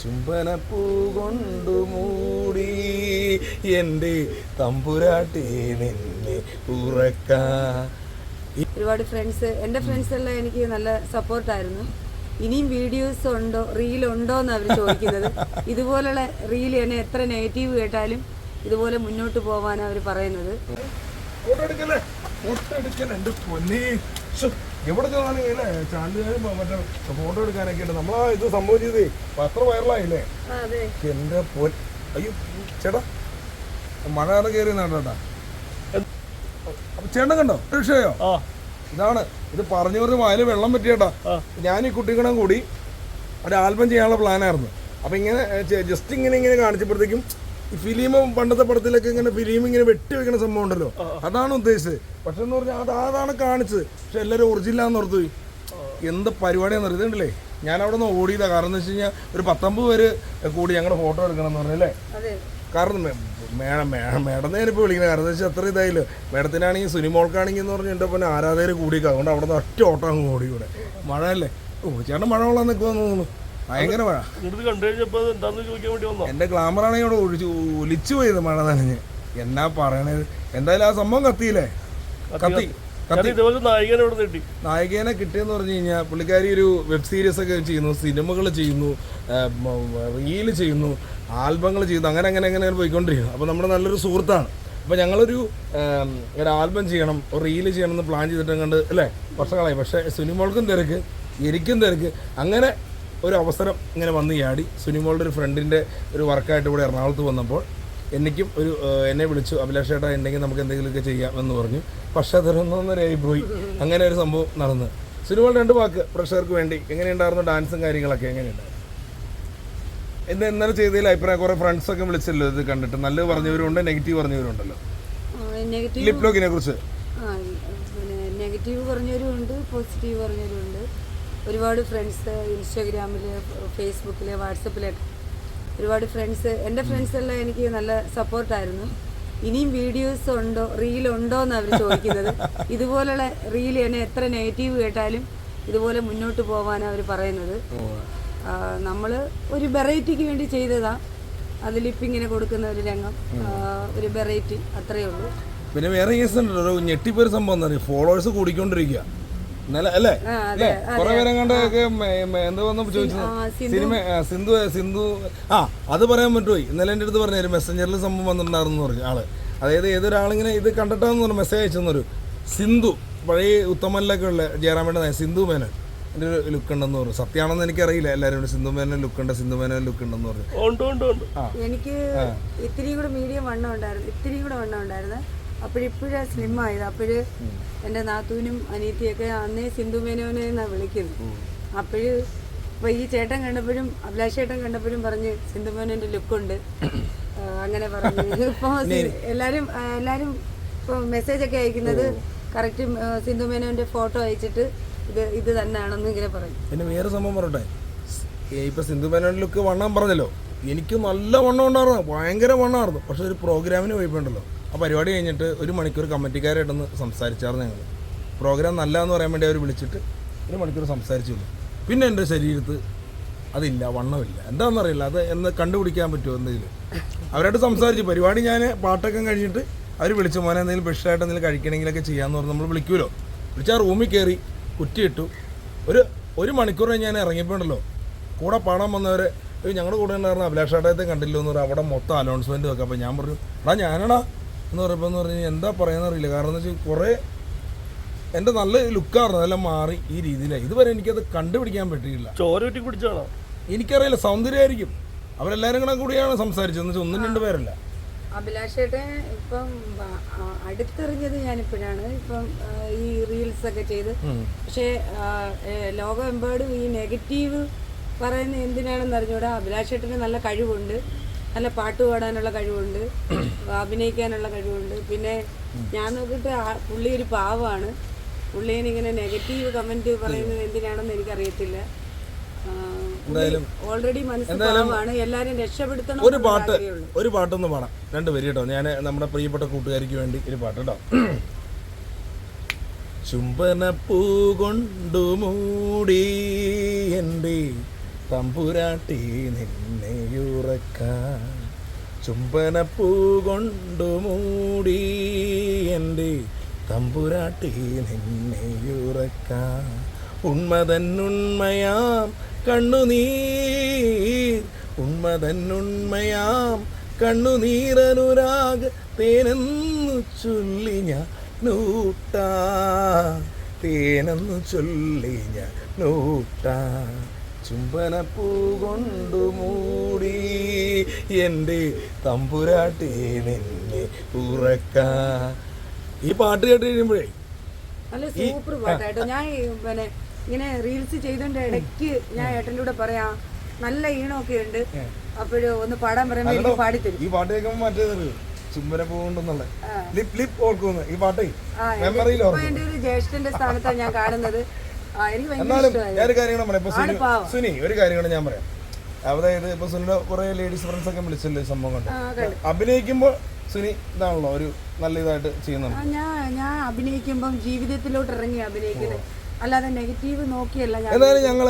ചുംബനപ്പൂ കൊണ്ടു മൂടി എന്റെ തമ്പുരാട്ടി നിന്നെ ഉറക്കാ. ഒരുപാട് ഫ്രണ്ട്സ് എന്റെ ഫ്രണ്ട്സ് എല്ലാം എനിക്ക് നല്ല സപ്പോർട്ടായിരുന്നു ഇനിയും വീഡിയോസ് ഉണ്ടോ റീൽ ഉണ്ടോ എന്ന് അവർ ചോദിക്കുന്നത്. ഇതുപോലുള്ള റീൽ എന്നെ എത്ര നെഗറ്റീവ് കേട്ടാലും ഇതുപോലെ മുന്നോട്ട് പോവാനാണ് അവർ പറയുന്നത്. ഫോട്ടോ എടുക്കല്ലേ? ഫോട്ടോ എടുക്കല്ലേ? എന്റെ പൊന്നെ. എവിടെ ചെന്നാലും ഇല്ലേ ചാനലുകാരും മറ്റേ ഫോട്ടോ എടുക്കാനൊക്കെ ഉണ്ട്. നമ്മളാ ഇത് സംഭവിച്ചതേ പത്ര വൈറലായില്ലേ എന്റെ പോൻ അയ്യോ ചേട്ടാ മഴ അവിടെ കയറി നാട്ടാ അപ്പൊ ചേട്ടൻ കണ്ടോ? വിഷയോ ആ. ഇതാണ്. ഇത് പറഞ്ഞു പറഞ്ഞ് വായിൽ വെള്ളം പറ്റിയേട്ടാ. ഞാൻ ഈ കുട്ടികളും കൂടി ഒരു ആൽബം ചെയ്യാനുള്ള പ്ലാനായിരുന്നു അപ്പൊ ഇങ്ങനെ ജസ്റ്റ് ഇങ്ങനെ ഇങ്ങനെ കാണിച്ചപ്പോഴത്തേക്കും ഫിലിം പണ്ടത്തെ പടത്തിലൊക്കെ ഇങ്ങനെ ഫിലിം ഇങ്ങനെ വെട്ടി വെക്കുന്ന സംഭവം ഉണ്ടല്ലോ. അതാണ് ഉദ്ദേശിച്ചത്. പക്ഷെ എന്ന് പറഞ്ഞാൽ അത് അതാണ് കാണിച്ചത്. പക്ഷെ എല്ലാവരും ഒറിജിനലാന്ന് ഓർത്തു പോയി. എന്ത് പരിപാടിയാന്ന് അറിയാം? ഇതുണ്ടല്ലേ? ഞാൻ അവിടെ നിന്ന് ഓടിയതാ. കാരണം എന്ന് വെച്ച് കഴിഞ്ഞാൽ ഒരു പത്തൊമ്പത് പേര് കൂടി ഞങ്ങൾ ഫോട്ടോ എടുക്കണം എന്ന് പറഞ്ഞല്ലേ അതെ. കാരണം മേഡം മേഡം മേഡം ഞാനിപ്പോൾ വിളിക്കുന്നത് കാരണം എന്ന് വെച്ചാൽ അത്ര ഇതായില്ലോ? മേഡത്തിനാണെങ്കിൽ സുനിമോൾക്കാണെങ്കിൽ എന്ന് പറഞ്ഞാൽ എന്റെ പിന്നെ ആരാധകർ കൂടിയേക്കാം. അതുകൊണ്ട് അവിടെ നിന്ന് ഒറ്റ ഓട്ടം അങ്ങ് ഓടി ഇവിടെ മഴ അല്ലേ ഓ ചേട്ടൻ മഴ കൊള്ളാൻ നിൽക്കുമെന്ന് തോന്നുന്നു. ഭയങ്കര മഴ. എന്റെ കണ്ടു കഴിഞ്ഞപ്പോൾ ചോദിക്കാൻ വേണ്ടി വന്നോ? എന്റെ ഗ്ലാമറാണെങ്കിൽ ഇവിടെ ഒഴിച്ചു ഒലിച്ചു പോയത് മഴ നനഞ്ഞ്. എന്നാ പറയണത്? എന്തായാലും ആ സംഭവം കത്തിയില്ലേ? കത്തി കത്തി ഇതുപോലെ നായികനെ ഇവിടെ നായികേനെ കിട്ടിയെന്ന് പറഞ്ഞു കഴിഞ്ഞാൽ പുള്ളിക്കാരി ഒരു വെബ് സീരീസ് ഒക്കെ ചെയ്യുന്നു സിനിമകൾ ചെയ്യുന്നു റീൽ ചെയ്യുന്നു ആൽബങ്ങൾ ചെയ്യുന്നു അങ്ങനെ അങ്ങനെ അങ്ങനെ പോയിക്കൊണ്ടിരിക്കുന്നു. അപ്പോൾ നമ്മുടെ നല്ലൊരു സുഹൃത്താണ്. അപ്പോൾ ഞങ്ങളൊരു ഒരു ആൽബം ചെയ്യണം ഒരു റീൽ ചെയ്യണം എന്ന് പ്ലാൻ ചെയ്തിട്ട് കണ്ട് അല്ലേ വർഷങ്ങളായി പക്ഷേ സുനിമോൾക്കും തിരക്ക് എനിക്കും തിരക്ക്. അങ്ങനെ ഒരു അവസരം ഇങ്ങനെ വന്ന് ചാടി. സുനിമോളുടെ ഒരു ഫ്രണ്ടിന്റെ ഒരു വർക്കായിട്ട് ഇവിടെ എറണാകുളത്ത് വന്നപ്പോൾ എനിക്കും ഒരു എന്നെ വിളിച്ചു അഭിലാഷ് ചേട്ടാ ഉണ്ടെങ്കിൽ നമുക്ക് എന്തെങ്കിലുമൊക്കെ ചെയ്യാം എന്ന് പറഞ്ഞു. പക്ഷേ അതൊരൊന്നൊന്നരയായി പോയി. അങ്ങനെ ഒരു സംഭവം നടന്നു. സിനിമ രണ്ട് വാക്ക് പ്രഷർക്ക് വേണ്ടി. എങ്ങനെയുണ്ടായിരുന്നു ഡാൻസും കാര്യങ്ങളൊക്കെ? എങ്ങനെയുണ്ടായിരുന്നു? ഇന്ന് ഇന്നലെ ചെയ്തതിൽ അഭിപ്രായം കുറേ ഫ്രണ്ട്സൊക്കെ വിളിച്ചല്ലോ ഇത് കണ്ടിട്ട്. നല്ലത് പറഞ്ഞവരുണ്ട്? നെഗറ്റീവ് പറഞ്ഞവരുണ്ടല്ലോ? ലിപ് ലോക്കിനെ കുറിച്ച്. നെഗറ്റീവ് പറഞ്ഞവരുണ്ട് പോസിറ്റീവ് പറഞ്ഞവരും ഉണ്ട് ഒരുപാട് ഫ്രണ്ട്സ് ഇൻസ്റ്റാഗ്രാമിൽ ഫേസ്ബുക്കിൽ വാട്സപ്പിലൊക്കെ ഒരുപാട് ഫ്രണ്ട്സ് എന്റെ ഫ്രണ്ട്സ് എല്ലാം എനിക്ക് നല്ല സപ്പോർട്ടായിരുന്നു ഇനിയും വീഡിയോസ് ഉണ്ടോ റീൽ ഉണ്ടോ എന്ന് അവർ ചോദിക്കുന്നത്. ഇതുപോലുള്ള റീൽ എന്നെ എത്ര നെഗറ്റീവ് കേട്ടാലും ഇതുപോലെ മുന്നോട്ട് പോകാനാണ് അവർ പറയുന്നത്. നമ്മൾ ഒരു വെറൈറ്റിക്ക് വേണ്ടി ചെയ്തതാ. അതിൽ ഇപ്പം ഇങ്ങനെ കൊടുക്കുന്ന ഒരു രംഗം. ഒരു വെറൈറ്റി അത്രയേ ഉള്ളൂ. പിന്നെ വേറെ കേസ് ഉണ്ടല്ലോ ഞെട്ടിപ്പൊരു സംഭവം എന്താ ഫോളോവേഴ്സ് കൂടിക്കൊണ്ടിരിക്കുക അല്ലേ? ആ, അല്ലേ കുറെ പേരെ കണ്ടൊക്കെ എന്താ വന്നു ചോദിച്ചത്. ആ, സിനിമ ആ, സിന്ധു സിന്ധു ആ അത് പറയാൻ പറ്റുമോ ഇന്നലെ എന്റെ അടുത്ത് പറഞ്ഞു മെസ്സഞ്ചറിൽ സംഭവം വന്നിട്ടുണ്ടായിരുന്നു പറഞ്ഞു ആൾ. അതായത് ഏതൊരാളിങ്ങനെ ഇത് കണ്ടിട്ടാന്ന് പറഞ്ഞു മെസ്സേജ് അയച്ചെന്നൊരു സിന്ധു പഴയ ഉത്തമനിലൊക്കെ ഉള്ള ജയറാമേണ്ട നായ സിന്ധു മേനൻ. എന്റെ ഒരു ലുക്ക് ഉണ്ടെന്ന് പറഞ്ഞു. സത്യമാണെന്ന് എനിക്കറിയില്ല. എല്ലാവരും കൂടി സിന്ധു മേനൻ ലുക്ക് ഉണ്ട് സിന്ധു മേനൻ ലുക്ക് ഉണ്ടെന്ന് പറഞ്ഞു. എനിക്ക് ഇത്തിരി കൂടെ മീഡിയം വണ്ണം ഉണ്ടായിരുന്നു. ഇത്തിരി കൂടെ വണ്ണം ഉണ്ടായിരുന്നു. അപ്പോഴിപ്പോഴാണ് സ്ലിം ആയത് അപ്പോഴ് എന്റെ നാത്തൂനും അനീത്തിയൊക്കെ അന്നേ സിന്ധു മേനോനെ എന്നാണ് വിളിക്കുന്നത്. അപ്പോഴ് അപ്പോൾ ഈ ചേട്ടൻ കണ്ടപ്പോഴും അഭിലാഷ് ചേട്ടൻ കണ്ടപ്പോഴും പറഞ്ഞ് സിന്ധു മേനോന്റെ ലുക്കുണ്ട്. അങ്ങനെ പറഞ്ഞു. ഇപ്പോൾ എല്ലാവരും എല്ലാവരും ഇപ്പോൾ മെസ്സേജൊക്കെ അയക്കുന്നത് കറക്റ്റ് സിന്ധു മേനോന്റെ ഫോട്ടോ അയച്ചിട്ട് ഇത് ഇത് തന്നെയാണെന്ന് ഇങ്ങനെ പറയും. പിന്നെ വേറെ സംഭവം പറയട്ടെ. ഇപ്പൊ സിന്ധു മേനോന്റെ ലുക്ക് വണ്ണം പറഞ്ഞല്ലോ. എനിക്ക് നല്ല വണ്ണം ഉണ്ടായിരുന്നു. ഭയങ്കര വണ്ണമായിരുന്നു. പക്ഷെ ഒരു പ്രോഗ്രാമിന് പോയിപ്പോണ്ടല്ലോ ആ പരിപാടി കഴിഞ്ഞിട്ട് ഒരു മണിക്കൂർ കമ്മിറ്റിക്കാരായിട്ടൊന്ന് സംസാരിച്ചായിരുന്നു ഞങ്ങൾ പ്രോഗ്രാം നല്ല എന്ന് പറയാൻ വേണ്ടി അവർ വിളിച്ചിട്ട് ഒരു മണിക്കൂർ സംസാരിച്ചു പിന്നെ എന്റെ ശരീരത്ത് അതില്ല വണ്ണമില്ല. എന്താണെന്നറിയില്ല അത് എന്ന് കണ്ടുപിടിക്കാൻ പറ്റുമോ എന്തെങ്കിലും? അവരായിട്ട് സംസാരിച്ചു പരിപാടി ഞാൻ പാട്ടൊക്കെ കഴിഞ്ഞിട്ട് അവർ വിളിച്ചു മോനെ എന്തെങ്കിലും ഫ്രഷായിട്ട് എന്തെങ്കിലും കഴിക്കണമെങ്കിലൊക്കെ ചെയ്യാമെന്ന് പറഞ്ഞ് നമ്മൾ വിളിക്കുമല്ലോ വിളിച്ചാൽ റൂമിൽ കയറി കുറ്റിയിട്ടു ഒരു ഒരു മണിക്കൂർ കഴിഞ്ഞ് ഞാൻ ഇറങ്ങിപ്പോണ്ടല്ലോ കൂടെ പാടാൻ വന്നവരെ ഞങ്ങളുടെ കൂടെ ഉണ്ടായിരുന്ന അഭിലാഷാട്ടയത്തെ കണ്ടില്ലോ എന്ന് പറഞ്ഞാൽ അവിടെ മൊത്തം അനൗൺസ്മെന്റ് വെക്കാം അപ്പോൾ ഞാൻ പറഞ്ഞു എടാ ഞാനാടാ എന്ന് പറയുമ്പോൾ എന്ന് പറഞ്ഞു എന്താ പറയുക അറിയില്ല. കാരണം എന്ന് വെച്ചാൽ കുറേ എന്റെ നല്ല ലുക്കായിരുന്നു അതെല്ലാം മാറി ഈ രീതിയിലായി. ഇതുവരെ എനിക്കത് കണ്ടുപിടിക്കാൻ പറ്റിയില്ല ചോര വെട്ടി കുടിച്ചാണോ എനിക്കറിയില്ല. സൗന്ദര്യമായിരിക്കും അവരെല്ലാവരും കൂടെ കൂടിയാണ് സംസാരിച്ചത്. എന്ന് വെച്ചാൽ ഒന്നും രണ്ട് പേരല്ല. അഭിലാഷേട്ടൻ ഇപ്പം അടുത്തെറിഞ്ഞത് ഞാനിപ്പോഴാണ്. ഇപ്പം ഈ റീൽസ് ഒക്കെ ചെയ്ത്. പക്ഷേ ലോകമെമ്പാടും ഈ നെഗറ്റീവ് പറയുന്ന എന്തിനാണെന്ന് അറിഞ്ഞുകൂടാ അഭിലാഷേട്ടന് നല്ല കഴിവുണ്ട്. നല്ല പാട്ട് പാടാനുള്ള കഴിവുണ്ട്. അഭിനയിക്കാനുള്ള കഴിവുണ്ട്. പിന്നെ ഞാൻ നോക്കിയിട്ട് പുള്ളി ഒരു പാവമാണ് ഇങ്ങനെ നെഗറ്റീവ് കമന്റ് പറയുന്നത് എന്തിനാണെന്ന് എനിക്കറിയത്തില്ല. ഓൾറെഡി മനസ്സിൽ പാവമാണ് എല്ലാരും രക്ഷപ്പെടുത്തണം ഒരു പാട്ട് ഒരു പാട്ടൊന്ന് പാടാം. രണ്ട് വരി കേട്ടോ. ഞാൻ നമ്മുടെ പ്രിയപ്പെട്ട കൂട്ടുകാരിക്ക് വേണ്ടി ഒരു പാട്ട് കേട്ടോ. ചുംബനപ്പൂ കൊണ്ടു മൂടി എന്റെ തമ്പുരാട്ടി നിന്നെയുറക്കാൻ ചുംബനപ്പൂ കൊണ്ടു മൂടി എന്റെ തമ്പുരാട്ടി നിന്നെയുറക്കാൻ ഉണ്മതന്നുണ്മയാം കണ്ണുനീർ ഉണ്മതന്നുണ്മയാം കണ്ണുനീരനുരാഗ തേനെന്നു ചൊല്ലി ഞാൻ നൂട്ടാ തേനെന്നു ചൊല്ലി ഞാൻ നൂട്ടാ ചുംബനപ്പൂ കൊണ്ടു മൂടി എന്റെ തമ്പുരാട്ടി നിന്നെ ഉറക്ക. ഈ പാട്ട് കേട്ട് കഴിയുമ്പോഴേ? നല്ല സൂപ്പർ പാട്ടാട്ടോ ഞാൻ പിന്നെ ഇങ്ങനെ റീൽസ് ചെയ്തോണ്ട് ഇടയ്ക്ക് ഞാൻ ഏട്ടന്റെ കൂടെ പറയാം. നല്ല ഈണമൊക്കെ ഉണ്ട്. അപ്പോഴും ഒന്ന് പാടാൻ പറയുമ്പോൾ എനിക്ക് പാടിത്തരും ഈ പാട്ട് കേൾക്കുമ്പോൾ മറ്റേത് ചുംബനപ്പൂ കൊണ്ടെന്നുള്ള. ലിപ് ലിപ് ഓർക്കുന്നു ഈ പാട്ടേ? മെമ്മറിയിൽ ഒരു ജ്യേഷ്ഠന്റെ സ്ഥാനത്താണ് ഞാൻ കാണുന്നത്. എന്നാലും ഇഷ്ടമായി. ഞാനൊരു കാര്യം പറയാം. ഇപ്പൊ സുനി സുനി ഒരു കാര്യം കൂടെ ഞാൻ പറയാം. അതായത് ഇപ്പൊ സുനിയുടെ കുറെ ലേഡീസ് ഫ്രണ്ട്സ് ഒക്കെ വിളിച്ചല്ലേ സംഭവം കൊണ്ട്. അഭിനയിക്കുമ്പോൾ സുനി ഇതാണല്ലോ ഒരു നല്ല ഇതായിട്ട് ചെയ്യുന്നുണ്ട്. ഞാൻ ഞാൻ അഭിനയിക്കുമ്പം ജീവിതത്തിലോട്ട് ഇറങ്ങി അഭിനയിക്കുന്നത്. അല്ലാതെ നെഗറ്റീവ് നോക്കിയല്ല ഞാൻ. എന്നാലും ഞങ്ങൾ